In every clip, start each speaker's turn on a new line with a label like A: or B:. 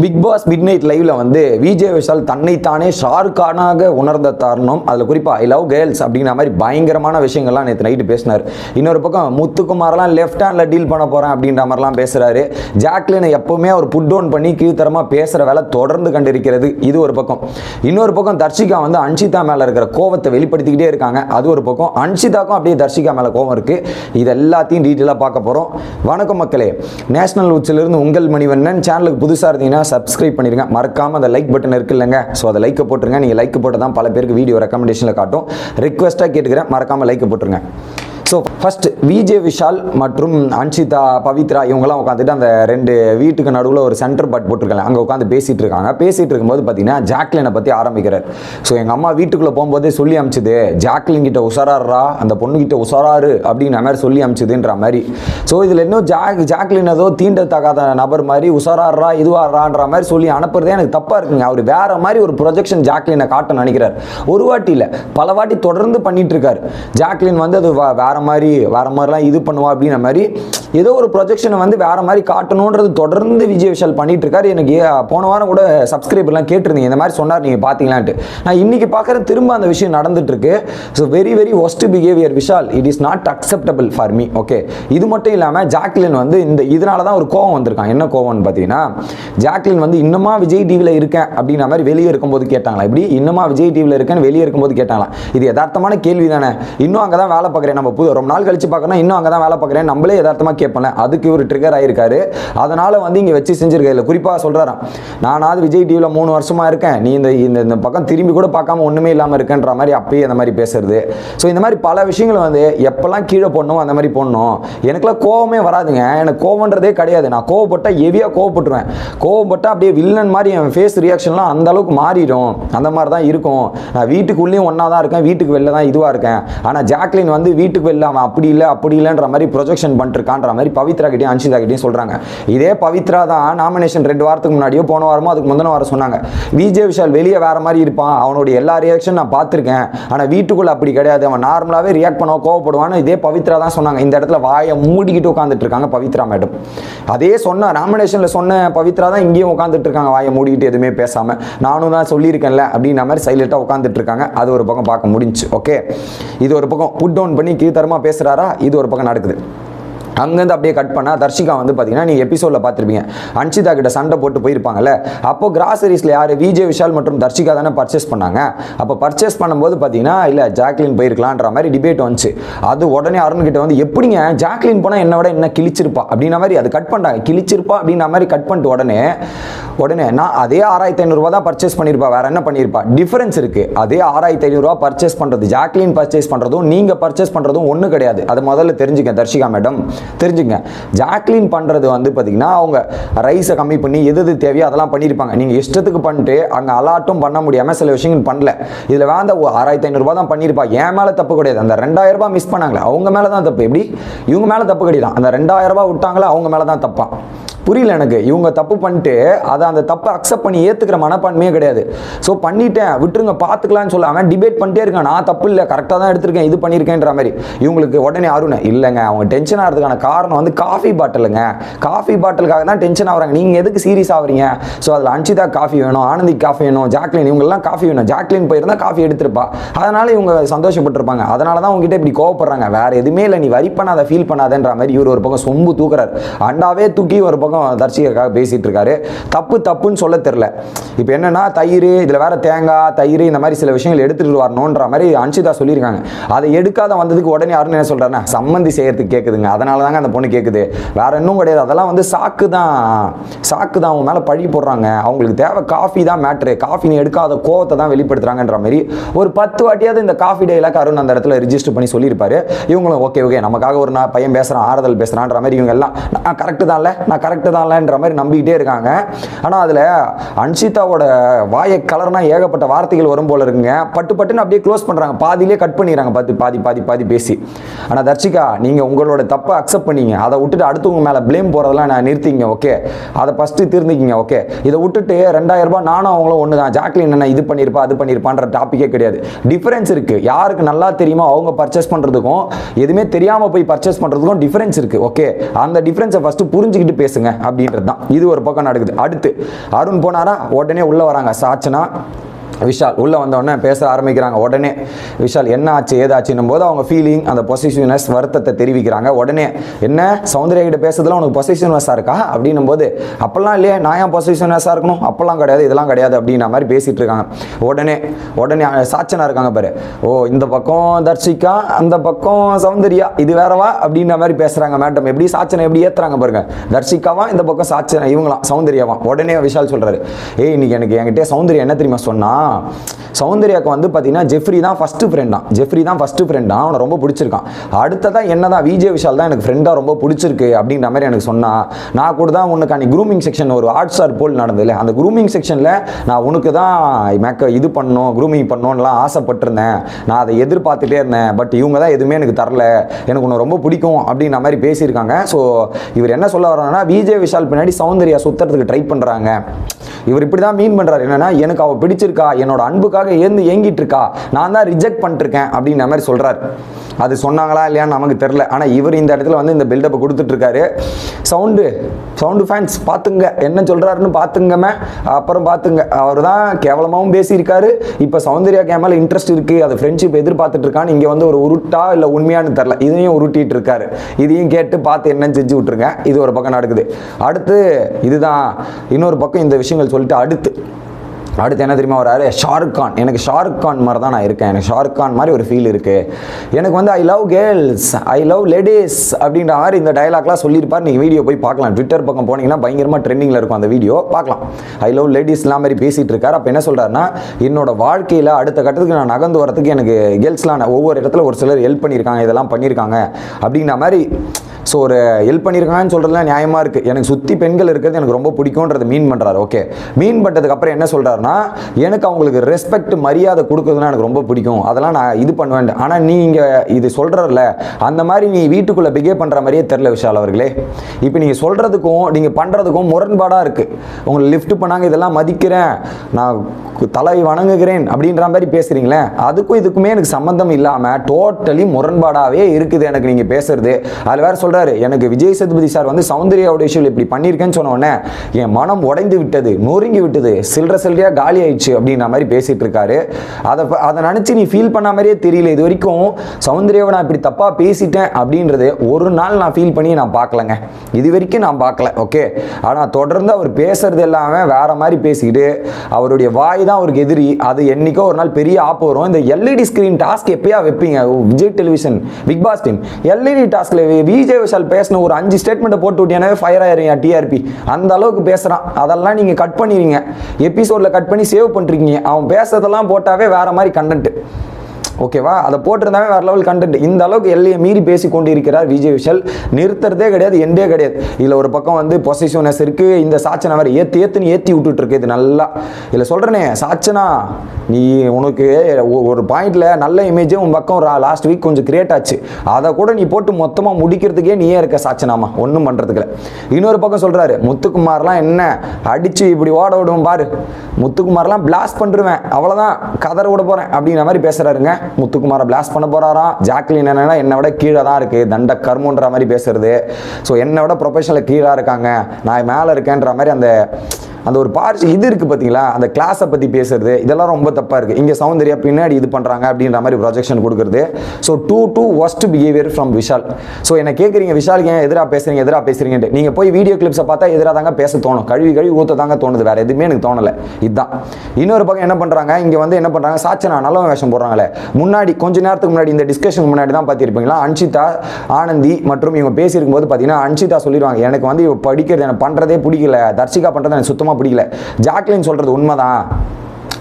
A: Big pass mid night லைவ்ல வந்து விஜய் விஷால் தன்னைத்தானே ஷாருக்கானாக உணர்ந்த தருணம். அதில் குறிப்பாக ஐ லவ் கேர்ள்ஸ் அப்படிங்கிற மாதிரி பயங்கரமான விஷயங்கள்லாம் நேற்று நைட்டு பேசினார். இன்னொரு பக்கம் முத்துக்குமார்லாம் லெஃப்ட் ஹேண்டில் டீல் பண்ண போகிறேன் அப்படின்ற மாதிரிலாம் பேசுகிறாரு ஜாக்லினை எப்போவுமே அவர் புட் டவுன் பண்ணி கீழ்த்தரமாக பேசுகிற வேலை தொடர்ந்து கண்டிருக்கிறது. இது ஒரு பக்கம். இன்னொரு பக்கம் தர்ஷிகா வந்து அன்ஷிதா மேலே இருக்கிற கோவத்தை வெளிப்படுத்திக்கிட்டே இருக்காங்க. அது ஒரு பக்கம். அன்ஷிதாக்கும் அப்படியே தர்ஷிகா மேலே கோவம் இருக்குது இது எல்லாத்தையும் டீட்டெயிலாக பார்க்க போகிறோம் வணக்கம் மக்களே. நேஷனல் உச்சிலிருந்து உங்கள் மணிவண்ணன். சேனலுக்கு புதுசாக இருந்தீங்கன்னா சப்ஸ்கிரைப் பண்ணிருங்க. மறக்காம அந்த லைக் பட்டன் இருக்கு இல்லைங்க. ஸோ அதை லைக் போட்டுருங்க. நீங்கள் லைக் போட்டு தான் பல பேருக்கு வீடியோ ரெக்கமெண்டேஷனில் காட்டும். ரிக்வெஸ்ட்டாக கேட்டுக்கிறேன். மறக்காம லைக் போட்டுருங்க. ஸோ ஃபர்ஸ்ட் விஜே விஷால் மற்றும் அன்ஷிதா பவித்ரா இவங்கெல்லாம் உட்காந்துட்டு அந்த ரெண்டு வீட்டுக்கு நடுவில் ஒரு சென்டர் பட் போட்டிருக்காங்க. அங்கே உட்காந்து பேசிகிட்டு இருக்காங்க. பேசிகிட்டு இருக்கும்போது பார்த்தீங்கன்னா ஜாக்லினை பற்றி ஆரம்பிக்கிறார். ஸோ எங்கள் அம்மா வீட்டுக்குள்ளே போகும்போதே சொல்லி அமிச்சுது ஜாக்லின் கிட்ட உசாராடுறா அந்த பொண்ணுக்கிட்ட உசாராரு அப்படின்ற மாதிரி சொல்லி அமிச்சுதுன்ற மாதிரி. ஸோ இதில் இன்னும் ஜாக் ஜாக்லின் ஏதோ தீண்டத்தகாத நபர் மாதிரி உசாராடுறா இதுவாடுறான்ற மாதிரி சொல்லி அனுப்புறதே எனக்கு தப்பாக இருக்குங்க. அவர் வேற மாதிரி ஒரு ப்ரொஜெக்ஷன் ஜாக்லினை காட்ட நினைக்கிறார். ஒரு வாட்டி இல்லை பல வாட்டி தொடர்ந்து பண்ணிட்டு இருக்காரு. ஜாக்லின் வந்து அது வேற மாதிரி வர மாதிரிலாம் இது பண்ணுவா அப்படின்ற மாதிரி ஏதோ ஒரு ப்ரொஜெக்ஷனை வந்து வேற மாதிரி காட்டணுன்றது தொடர்ந்து விஜய் விஷால் பண்ணிட்டு இருக்காரு எனக்கு போன வாரம் கூட சப்ஸ்கிரைபர்லாம் கேட்டிருந்தீங்க. இந்த மாதிரி சொன்னார் நீங்கள் பார்த்தீங்களான்ட்டு நான் இன்னைக்கு பார்க்குறேன் திரும்ப அந்த விஷயம் நடந்துட்டு இருக்கு so very very worst behaviour Vishal. It is not acceptable for me okay இது மட்டும் இல்லாமல் ஜாக்லின் வந்து இந்த இதனால தான் ஒரு கோவம் வந்திருக்கான். என்ன கோவம்னு பார்த்தீங்கன்னா ஜாக்லின் வந்து இன்னமா விஜய் டிவியில் இருக்கேன் அப்படின்ற மாதிரி வெளியே இருக்கும்போது கேட்டாங்களா இப்படி இன்னுமா விஜய் டிவியில் இருக்கேன்னு வெளியே இருக்கும்போது கேட்டாங்களா இது யதார்த்தமான கேள்வி தானே இன்னும் அங்கே தான் வேலை பார்க்குறேன். நம்ம புது ரொம்ப நாள் கழிச்சு பார்க்கணும் இன்னும் அங்கே தான் வேலை பார்க்குறேன் நம்மளே யதார்த்தமாக கேட்பேன் அதுக்கு இவர் ட்ரிகர் ஆயிருக்காரு. அதனால் வந்து இங்கே வச்சு செஞ்சிருக்க இல்லை குறிப்பாக சொல்கிறாராம் நானாவது விஜய் டிவியில் மூணு வருஷமா இருக்கேன். நீ இந்த இந்த இந்த பக்கம் திரும்பி கூட பார்க்காம ஒன்றுமே இல்லாமல் இருக்கேன்ற மாதிரி அப்பயே அந்த மாதிரி பேசுறது. ஸோ இந்த மாதிரி பல விஷயங்களை வந்து எப்போல்லாம் கீழே போடணும் அந்த மாதிரி போடணும். எனக்குலாம் கோவமே வராதுங்க. எனக்கு கோவன்றதே கிடையாது. நான் கோவப்பட்டால் ஹெவியாக கோவப்பட்டுருவேன். கோவப்பட்டால் அப்படியே வில்லன் மாதிரி என் ஃபேஸ் ரியாக்ஷன்லாம் அந்த அளவுக்கு மாறிடும். அந்த மாதிரி தான் இருக்கும். நான் வீட்டுக்குள்ளேயும் ஒன்றா தான் இருக்கேன். வீட்டுக்கு வெளில தான் இதுவாக இருக்கேன். ஆனால் ஜாக்லின் வந்து வீட்டுக்கு வெளில அவன் அப்படி இல்லை அப்படி இல்லைன்ற மாதிரி ப்ரொஜெக்ஷன் பண்ணிருக்கான்ற மாதிரி பவித்ரா கிட்டேயும் அன்ஷிதா கிட்டையும் சொல்கிறாங்க இதே பவித்ரா தான் நாமினேஷன் ரெண்டு வாரத்துக்கு முன்னாடியோ போன வாரமோ அதுக்கு முந்தின வாரம் சொன்னாங்க. விஜய் விஷால் வெளியே வேற மாதிரி இருப்பான். அவனுடைய எல்லா ரியாக்ஷன் நான் பார்த்துருக்கேன். ஆனால் வீட்டுக்குள்ளே அப்படி கிடையாது. அவன் நார்மலாகவே ரியாக்ட் பண்ண கோவப்படுவான்னு இதே பவித்ரா தான் சொன்னாங்க. இந்த இடத்துல வாயை மூடிக்கிட்டு உட்காந்துட்டு இருக்காங்க பவித்ரா மேடம். அதே சொன்ன நாமினேஷனில் சொன்ன பவித்ரா தான் இங்கேயும் உட்காந்துட்டு இருக்காங்க வாயை மூடிக்கிட்டு எதுவுமே பேசாமல் நானும் தான் சொல்லியிருக்கேன்ல அப்படின்ற மாதிரி சைலண்டாக உட்காந்துட்டு இருக்காங்க அது ஒரு பக்கம் பார்க்க முடிஞ்சு ஓகே இது ஒரு பக்கம் புட் டவுன் பண்ணி கீழ்த்தரமாக பேசுகிறாரா இது ஒரு பக்கம் நடக்குது. அங்கேருந்து அப்படியே கட் பண்ணால் தர்ஷிகா வந்து பார்த்தீங்கன்னா நீங்கள் எபிசோடில் பார்த்துருப்பீங்க. அன்ஷிதா கிட்ட சண்டை போட்டு போயிருப்பாங்கல்ல. அப்போ கிராசரிஸில் யார்? விஜய் விஷால் மற்றும் தர்ஷிகா தானே பர்ச்சேஸ் பண்ணாங்க. அப்போ பர்ச்சேஸ் பண்ணும்போது பார்த்தீங்கன்னா இல்லை ஜாக்லின் போயிருக்கலான்ற மாதிரி டிபேட் வந்துச்சு. அது உடனே அருண் கிட்ட வந்து எப்படிங்க? ஜாக்லின் போனால் என்னை விட என்ன கிழிச்சிருப்பா? அப்படின்ற மாதிரி அது கட் பண்ணிட்டாங்க. கிழிச்சிருப்பா அப்படின்ற மாதிரி கட் பண்ணிட்டு உடனே உடனே நான் அதே ஆறாயிரத்தி ஐநூறுரூவா தான் பர்ச்சேஸ் பண்ணியிருப்பா. வேற என்ன பண்ணியிருப்பா? டிஃபரன்ஸ் இருக்கு. அதே ஆறாயிரத்தி ஐநூறுரூவா பர்ச்சேஸ் பண்ணுறது ஜாக்லின் பர்ச்சேஸ் பண்ணுறதும் நீங்கள் பர்ச்சேஸ் பண்ணுறதும் ஒன்றும் கிடையாது. அது முதல்ல தெரிஞ்சுக்க தர்ஷிகா மேடம். தெரிஞ்சுங்க. ஜாக்லின் பண்ணுறது வந்து பார்த்தீங்கன்னா அவங்க ரைஸை கம்மி பண்ணி எது எது தேவையோ அதெல்லாம் பண்ணியிருப்பாங்க நீங்கள் இஷ்டத்துக்கு பண்ணிட்டு அங்கே அலாட்டும் பண்ண முடியாமல் சில விஷயங்கள் பண்ணல. இதில் வேந்த ஆறாயிரத்தி ஐநூறுரூவா தான் பண்ணியிருப்பா என் மேலே தப்பு கிடையாது. அந்த ரெண்டாயிரம் ரூபாய் மிஸ் பண்ணாங்களே அவங்க மேலே தான் தப்பு. எப்படி? இவங்க மேலே தப்பு கிடையாது. அந்த ரெண்டாயிரம் ரூபாய் விட்டாங்களே அவங்க மேலே தான் தப்பான் புரியல எனக்கு. இவங்க தப்பு பண்ணிட்டு அதை அந்த தப்பை அக்செப்ட் பண்ணி ஏற்றுக்கிற மனப்பான்மையே கிடையாது. ஸோ பண்ணிட்டேன் விட்டுருங்க பார்த்துக்கலாம்னு சொல்ல அவன் டிபேட் பண்ணிட்டே இருக்கான். நான் தப்பு இல்லை கரெக்டாக தான் எடுத்திருக்கேன் இது பண்ணியிருக்கேன்ற மாதிரி. இவங்களுக்கு உடனே அருண் இல்லைங்க அவங்க டென்ஷன் ஆகிறதுக்கான காரணம் வந்து காஃபி பாட்டிலுங்க காஃபி பாட்டிலுக்காக தான் டென்ஷன் ஆகுறாங்க. நீங்கள் எதுக்கு சீரியஸ் ஆகுறீங்க? ஸோ அதில் அன்ஷிதா காஃபி வேணும் ஆனந்தி காஃபி வேணும் ஜாக்லின் இவங்கெல்லாம் காஃபி வேணும். ஜாக்லின் போயிருந்தால் காஃபி எடுத்திருப்பா. அதனால இவங்க சந்தோஷப்பட்டிருப்பாங்க. அதனால தான் உங்ககிட்ட இப்படி கோவப்படுறாங்க. வேறு எதுவுமே இல்லை நீ வரி பண்ணாத ஃபீல் பண்ணாதன்ற மாதிரி இவர் ஒரு பக்கம் சொம்பு தூக்குறாரு. அண்டாவே தூக்கி ஒரு பக்கம் தர்ஷிகாக்காக பேசிட்டு இருக்காரு தப்பு தப்புன்னு சொல்ல தெரில இப்போ என்னன்னா தயிர் இதில் வேற தேங்காய் தயிர் இந்த மாதிரி சில விஷயங்கள் எடுத்துட்டு வரணுன்ற மாதிரி அன்ஷிதா சொல்லியிருக்காங்க. அதை எடுக்காத வந்ததுக்கு உடனே யாருன்னு என்ன சொல்றாருன்னா சம்மந்தி செய்யறதுக்கு கேட்குதுங்க அதனால தாங்க அந்த பொண்ணு கேட்குது வேற இன்னும் கிடையாது. அதெல்லாம் வந்து சாக்கு தான். சாக்கு தான். அவங்க மேலே பழி போடுறாங்க. அவங்களுக்கு தேவை காஃபி தான் மேட்ரு காஃபி நீ எடுக்காத கோவத்தை தான் வெளிப்படுத்துறாங்கன்ற மாதிரி ஒரு பத்து வாட்டியாவது இந்த காஃபி டேலாக் அருண் அந்த இடத்துல ரிஜிஸ்டர் பண்ணி சொல்லியிருப்பாரு. இவங்களும் ஓகே ஓகே. நமக்காக ஒரு நான் பையன் பேசுகிறான் ஆறுதல் பேசுகிறான்ற மாதிரி இவங்க எல்லாம் நான் கரெக்டு தான்ல. நான் கரெக்ட் தான்லன்ற மாதிரி நம்பிக்கிட்டே இருக்காங்க. ஆனால் அதில் அன்ஷிதாவோட வாயை கலர்னா ஏகப்பட்ட வார்த்தைகள் வரும் போல இருக்குங்க. பட்டு பட்டுன்னு அப்படியே க்ளோஸ் பண்ணுறாங்க பாதியிலே கட் பண்ணிடுறாங்க. பாதி பாதி பாதி பாதி பேசி. ஆனால் தர்ஷிகா நீங்கள் உங்களோட தப்பை அக்செப்ட் பண்ணீங்க. அதை விட்டுட்டு அடுத்தவங்க மேலே ப்ளேம் போகிறதெல்லாம் நான் நிறுத்திங்க ஓகே அதை ஃபஸ்ட்டு திருந்திக்கிங்க ஓகே இதை விட்டுட்டு ரெண்டாயிரரூபா ரூபாய் நானும் அவங்களும் ஒன்று தான் ஜாக்லின் என்ன இது பண்ணியிருப்பா அது பண்ணியிருப்பான்ற டாப்பிக்கே கிடையாது. டிஃப்ரென்ஸ் இருக்குது யாருக்கு நல்லா தெரியுமோ அவங்க பர்ச்சேஸ் பண்ணுறதுக்கும் எதுவுமே தெரியாமல் போய் பர்ச்சேஸ் பண்ணுறதுக்கும் டிஃப்ரென்ஸ் இருக்குது ஓகே அந்த டிஃப்ரென்ஸை ஃபஸ்ட்டு புரிஞ்சுக்கிட்டு பேசுங்க. அப்படின்றது தான் இது ஒரு பக்கம் நடக்குது. அடுத்து அருண் போனாரா? உடனே உள்ள வராங்க. சாச்சனா விஷால் உள்ளே வந்தோடனே பேச ஆரம்பிக்கிறாங்க. உடனே விஷால் என்ன ஆச்சு ஏதாச்சுன்னும் போது அவங்க ஃபீலிங் அந்த பொசிஷனஸ் வருத்தத்தை தெரிவிக்கிறாங்க. உடனே என்ன சௌந்தர்யா கிட்ட பேசுறதுல உனக்கு பொசிஷனஸாக இருக்கா? அப்படின்னும் போது அப்போல்லாம் இல்லையே நான் ஏன் பொசிஷனஸாக இருக்கணும்? அப்போல்லாம் கிடையாது இதெல்லாம் கிடையாது அப்படின்ற மாதிரி பேசிகிட்டு இருக்காங்க. உடனே உடனே சாச்சனா இருக்காங்க பாரு. ஓ இந்த பக்கம் தர்ஷிகா அந்த பக்கம் சௌந்தர்யா இது வேறவா? அப்படின்ற மாதிரி பேசுகிறாங்க மேடம் எப்படி சாச்சனை எப்படி ஏற்றுறாங்க பாருங்க. தர்ஷிகாவா இந்த பக்கம் சாச்சனை இவங்களாம் சௌந்தர்யாவா? உடனே விஷால் சொல்கிறாரு ஏய் இன்னைக்கு எனக்கு என்கிட்ட சௌந்தர்யா என்ன தெரியுமா சொன்னால் சொன்னா சௌந்தர்யாவுக்கு வந்து பார்த்தீங்கன்னா ஜெஃப்ரி தான் ஃபர்ஸ்ட் ஃப்ரெண்ட் தான் ஜெஃப்ரி தான் ஃபஸ்ட்டு ஃப்ரெண்ட் தான் அவனை ரொம்ப பிடிச்சிருக்கான். அடுத்ததான் என்ன தான் விஜய் விஷால் தான் எனக்கு ஃப்ரெண்டாக ரொம்ப பிடிச்சிருக்கு அப்படின்ற மாதிரி எனக்கு சொன்னால் நான் கூட தான் உனக்கு அன்னைக்கு க்ரூமிங் செக்ஷன் ஒரு ஆர்ட் ஸ்டார் போல் நடந்ததுல. அந்த க்ரூமிங் செக்ஷனில் நான் உனக்கு தான் மேக்க இது பண்ணணும் க்ரூமிங் பண்ணணும்லாம் ஆசைப்பட்டிருந்தேன். நான் அதை எதிர்பார்த்துட்டே இருந்தேன். பட் இவங்க தான் எதுவுமே எனக்கு தரல. எனக்கு உன்னை ரொம்ப பிடிக்கும் அப்படின்ற மாதிரி பேசியிருக்காங்க. ஸோ இவர் என்ன சொல்ல வரோன்னா விஜய் விஷால் பின்னாடி சௌந்தர்யா சுத்துறதுக்கு ட்ரை பண்ணுறாங்க இவர் இப்படி தான் மீன் பண்ணுறாரு என்னென்னா எனக்கு அவள் பிடிச்சிருக்கா. என்னோட அன்புக்காக ஏந்து ஏங்கிட்டு இருக்கா நான் தான் ரிஜெக்ட் பண்ணிருக்கேன் அப்படின்ற மாதிரி சொல்றாரு. அது சொன்னாங்களா இல்லையான்னு நமக்கு தெரில ஆனால் இவர் இந்த இடத்துல வந்து இந்த பில்டப்பை கொடுத்துட்டு இருக்காரு சவுண்டு சவுண்டு ஃபேன்ஸ் பார்த்துங்க. என்ன சொல்றாருன்னு பார்த்துங்கமே அப்புறம் பார்த்துங்க. அவர் தான் கேவலமாகவும் பேசியிருக்காரு. இப்போ சௌந்தர்யா கேமரா இன்ட்ரெஸ்ட் இருக்குது அது ஃப்ரெண்ட்ஷிப் எதிர்பார்த்துட்டு இருக்கான்னு இங்கே வந்து ஒரு உருட்டா இல்லை உண்மையான்னு தெரில இதையும் உருட்டிட்டு இருக்காரு இதையும் கேட்டு பார்த்து என்னன்னு செஞ்சு விட்டுருங்க. இது ஒரு பக்கம் நடக்குது. அடுத்து இதுதான். இன்னொரு பக்கம் இந்த விஷயங்கள் சொல்லிட்டு அடுத்து. அடுத்து என்ன தெரியுமா வராரு? ஷாருக் கான் எனக்கு ஷாருக் கான் மாதிரி தான் நான் இருக்கேன். எனக்கு ஷாருக் கான் மாதிரி ஒரு ஃபீல் இருக்கு. எனக்கு வந்து I love girls I love ladies அப்படின்ற மாதிரி இந்த டயலாக்லாம் சொல்லியிருப்பார். நீங்கள் வீடியோ போய் பார்க்கலாம். ட்விட்டர் பக்கம் போனீங்கன்னா பயங்கரமாக ட்ரெண்டிங்கில் இருக்கும் அந்த வீடியோ பார்க்கலாம். ஐ லவ் லேடிஸ்லாம் மாதிரி பேசிகிட்டு இருக்கார். அப்போ என்ன சொல்கிறாருன்னா என்னோட வாழ்க்கையில் அடுத்த கட்டத்துக்கு நான் நகர்ந்து வரதுக்கு எனக்கு கேர்ள்ஸ்லாம் ஒவ்வொரு இடத்துல ஒரு சிலர் ஹெல்ப் பண்ணியிருக்காங்க. இதெல்லாம் பண்ணியிருக்காங்க. அப்படிங்கிற மாதிரி ஸோ ஒரு ஹெல்ப் பண்ணியிருக்காங்கன்னு சொல்கிறதுலாம் நியாயமாக இருக்குது எனக்கு சுற்றி பெண்கள் இருக்கிறது எனக்கு ரொம்ப பிடிக்கும்ன்றது மீன் பண்ணுறாரு ஓகே மீன் பண்ணுறதுக்கப்புறம் என்ன சொல்கிறாருன்னா எனக்கு அவங்களுக்கு ரெஸ்பெக்ட் மரியாதை கொடுக்குறதுனா எனக்கு ரொம்ப பிடிக்கும். அதெல்லாம் நான் இது பண்ணுவேன். ஆனால் நீ இங்கே இது சொல்கிறல அந்த மாதிரி நீ வீட்டுக்குள்ளே பிகேவ் பண்ணுற மாதிரியே தெரில விஷால் அவர்களே. இப்போ நீங்கள் சொல்கிறதுக்கும் நீங்கள் பண்ணுறதுக்கும் முரண்பாடாக இருக்குது உங்களை லிஃப்ட் பண்ணாங்க இதெல்லாம் மதிக்கிறேன். நான் தலை வணங்குகிறேன் அப்படின்ற மாதிரி பேசுகிறீங்களே அதுக்கும் இதுக்குமே எனக்கு சம்மந்தம் இல்லாமல் டோட்டலி முரண்பாடாகவே இருக்குது எனக்கு நீங்கள் பேசுறது. அதில் வேற சொல்கிறாரு எனக்கு விஜய் சேதுபதி சார் வந்து சௌந்தர்யாவோட விஷயம் இப்படி பண்ணியிருக்கேன்னு சொன்ன உடனே என் மனம் உடைந்து விட்டது நொறுங்கி விட்டது சில்லற சில்லறையாக காலி ஆயிடுச்சு அப்படின்ற மாதிரி பேசிட்டு இருக்காரு. அதை அதை நினச்சி நீ ஃபீல் பண்ண மாதிரியே தெரியல இது வரைக்கும் சௌந்தர்யாவை நான் இப்படி தப்பாக பேசிட்டேன் அப்படின்றது ஒரு நாள் நான் ஃபீல் பண்ணி நான் பார்க்கலங்க. இது வரைக்கும் நான் பார்க்கல ஓகே ஆனால் தொடர்ந்து அவர் பேசுறது எல்லாமே வேற மாதிரி பேசிக்கிட்டு அவருடைய வாய் தான் அவருக்கு எதிரி. அது என்றைக்கோ ஒரு நாள் பெரிய ஆப் வரும். இந்த எல்இடி ஸ்க்ரீன் டாஸ்க் எப்பயா வைப்பீங்க? Vijay television Bigg Boss team LED டாஸ்கில் விஜய் விஷால் பேசின ஒரு அஞ்சு ஸ்டேட்மெண்ட்டை போட்டு விட்டியானவே ஃபயர் ஆயிருங்க டிஆர்பி அந்த அளவுக்கு பேசுகிறான் அதெல்லாம் நீங்கள் கட் பண்ணிடுங்க எபிசோடில் கட் பண்ணி சேவ் பண்ணுறீங்க அவன் பேசுறதெல்லாம் போட்டாவே வேற மாதிரி கண்டென்ட் ஓகேவா? அதை போட்டிருந்தாவே வேற லெவல் கண்டென்ட் இந்த அளவுக்கு எல்லையை மீறி பேசி கொண்டிருக்கிறார் விஜய் விஷல். நிறுத்துறதே கிடையாது எண்டே கிடையாது. இதில் ஒரு பக்கம் வந்து பொசிஷனஸ் இருக்குது இந்த சாச்சனை வேறு ஏற்றி ஏற்றுன்னு ஏற்றி விட்டுட்டு இருக்கு இது நல்லா. இதில் சொல்கிறேனே சாச்சனா நீ உனக்கு ஒரு பாயிண்டில் நல்ல இமேஜே உன் பக்கம் லாஸ்ட் வீக் கொஞ்சம் கிரியேட் ஆச்சு. அதை கூட நீ போட்டு மொத்தமாக முடிக்கிறதுக்கே நீயே இருக்க சாச்சனாமா? ஒன்றும் பண்ணுறதுக்கு இல்லை. இன்னொரு பக்கம் சொல்கிறாரு முத்துக்குமார்லாம் என்ன அடித்து இப்படி ஓட விடுவோம் பாரு. முத்துக்குமார்லாம் பிளாஸ்ட் பண்ணிருவேன். அவ்வளோதான் கதற விட போகிறேன் அப்படிங்கிற மாதிரி பேசுகிறாருங்க முத்துக்குமாரை பிளாஸ்ட் பண்ண போகிறாராம் ஜாக்லின் என்னன்னா என்னை விட கீழே தான் இருக்குது தண்ட கர்மன்ற மாதிரி பேசுறது. ஸோ என்னை விட ப்ரொஃபஷனில் கீழே இருக்காங்க. நான் மேலே இருக்கேன்ற மாதிரி அந்த அந்த ஒரு பார்ட் இது இருக்குது பார்த்தீங்களா அந்த கிளாஸை பற்றி பேசுறது இதெல்லாம் ரொம்ப தப்பாக இருக்குது இங்கே சௌந்தர்யா பின்னாடி இது பண்ணுறாங்க அப்படின்ற மாதிரி ப்ரொஜெக்ஷன் கொடுக்குறது. So too too worst behaviour from Vishal. So என்ன கேட்குறீங்க விஷாலுக்கு ஏன் எதிராக பேசுகிறீங்க எதிராக பேசுறீங்கன்ட்டு? நீங்கள் போய் வீடியோ கிளிப்ஸை பார்த்தா எதிராக தாங்க பேச தோணும். கழுவி கழுவி ஊற்ற தாங்க தோணுது. வேறு எதுவுமே எனக்கு தோணலை. இதுதான் இன்னொரு பக்கம் என்ன பண்ணுறாங்க இங்கே வந்து என்ன பண்ணுறாங்க சாச்சனா நல்லவன் வேஷம் போடுறாங்களே. முன்னாடி கொஞ்ச நேரத்துக்கு முன்னாடி இந்த டிஸ்கஷன் முன்னாடி தான் பார்த்துருப்பீங்களா? அன்ஷிதா ஆனந்தி மற்றும் இவங்க பேசியிருக்கும்போது பார்த்தீங்கன்னா அன்ஷிதா சொல்லிடுவாங்க எனக்கு வந்து இவ படிக்கிறது எனக்கு பண்ணுறதே பிடிக்கல தர்ஷிகா பண்ணுறது எனக்கு சுத்தமாக பிடிக்கல. ஜாக்லின் சொல்கிறது உண்மைதான்.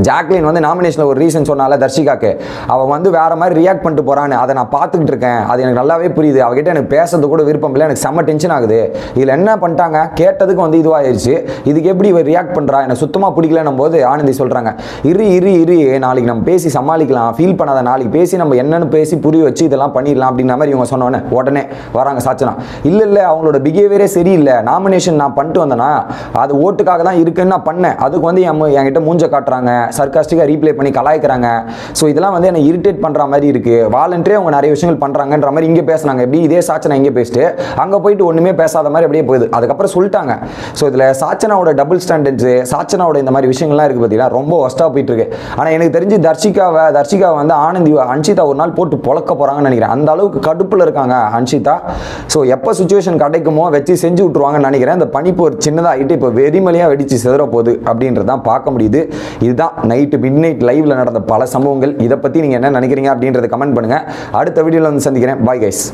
A: ஜாக்லின் வந்து நாமினேஷனில் ஒரு ரீசன் சொன்னால தர்ஷிகாக்கு. அவள் வந்து வேற மாதிரி ரியாக்ட் பண்ணிட்டு போறான்னு. அதை நான் பார்த்துக்கிட்டு இருக்கேன். அது எனக்கு நல்லாவே புரியுது. அவகிட்ட எனக்கு பேசுறது கூட விருப்பம் இல்லை. எனக்கு செம்ம டென்ஷன் ஆகுது. இதில் என்ன பண்ணிட்டாங்க? கேட்டதுக்கு வந்து இதுவாயிருச்சு. இதுக்கு எப்படி இவர் ரியாக்ட் பண்ணுறா எனக்கு சுத்தமாக பிடிக்கலன்னும் போது ஆனந்தி சொல்கிறாங்க இரு இரு இரு. நாளைக்கு நம்ம பேசி சமாளிக்கலாம். ஃபீல் பண்ணாத நாளைக்கு பேசி நம்ம என்னன்னு பேசி புரிய வச்சு இதெல்லாம் பண்ணிடலாம். அப்படின்ற மாதிரி இவங்க சொன்னோன்னே உடனே வராங்க சாச்சனா. இல்லை இல்லை. அவங்களோட பிஹேவியரே சரியில்லை. நாமினேஷன் நான் பண்ணிட்டு வந்தேன்னா அது ஓட்டுக்காக தான் இருக்குன்னு நான் பண்ணேன். அதுக்கு வந்து என் என்கிட்ட மூஞ்ச காட்டுறாங்க. சர்க்காஸ்டிக்காக ரீப்ளே பண்ணி கலாய்க்கிறாங்க. ஸோ இதெல்லாம் வந்து என்னை இரிட்டேட் பண்ணுற மாதிரி இருக்குது வாலண்டரே அவங்க நிறைய விஷயங்கள் பண்ணுறாங்கன்ற மாதிரி இங்கே பேசுனாங்க. எப்படி? இதே சாச்சனா இங்கே பேசிட்டு அங்கே போயிட்டு ஒன்றுமே பேசாத மாதிரி அப்படியே போகுது. அதுக்கப்புறம் சொல்லிட்டாங்க. ஸோ இதில் சாச்சனாவோட டபுள் ஸ்டாண்டர்ட்ஸு சாச்சனாவோட இந்த மாதிரி விஷயங்கள்லாம் இருக்குது பார்த்தீங்கன்னா ரொம்ப ஒஸ்ட்டாக போயிட்டு இருக்கு. ஆனால் எனக்கு தெரிஞ்சு தர்ஷிகாவை தர்ஷிகாவை வந்து ஆனந்தி அன்ஷிதா ஒரு நாள் போட்டு பொழக்க போகிறாங்கன்னு நினைக்கிறேன். அந்த அளவுக்கு கடுப்பில் இருக்காங்க அன்ஷிதா. ஸோ எப்போ சுச்சுவேஷன் கிடைக்குமோ வச்சு செஞ்சு விட்ருவாங்கன்னு நினைக்கிறேன். அந்த பனிப்பு ஒரு சின்னதாக ஆகிட்டு இப்போ வெறிமலையாக வெடிச்சு சிதற போகுது அப்படின்றதான் பார்க்க முடியுது. இதுதான் நைட்டு மிட் நைட் லைவ்ல நடந்த பல சம்பவங்கள். இதை பற்றி நீங்கள் என்ன நினைக்கிறீங்க அப்படின்றத கமெண்ட் பண்ணுங்கள் அடுத்த வீடியோவில் வந்து சந்திக்கிறேன். Bye guys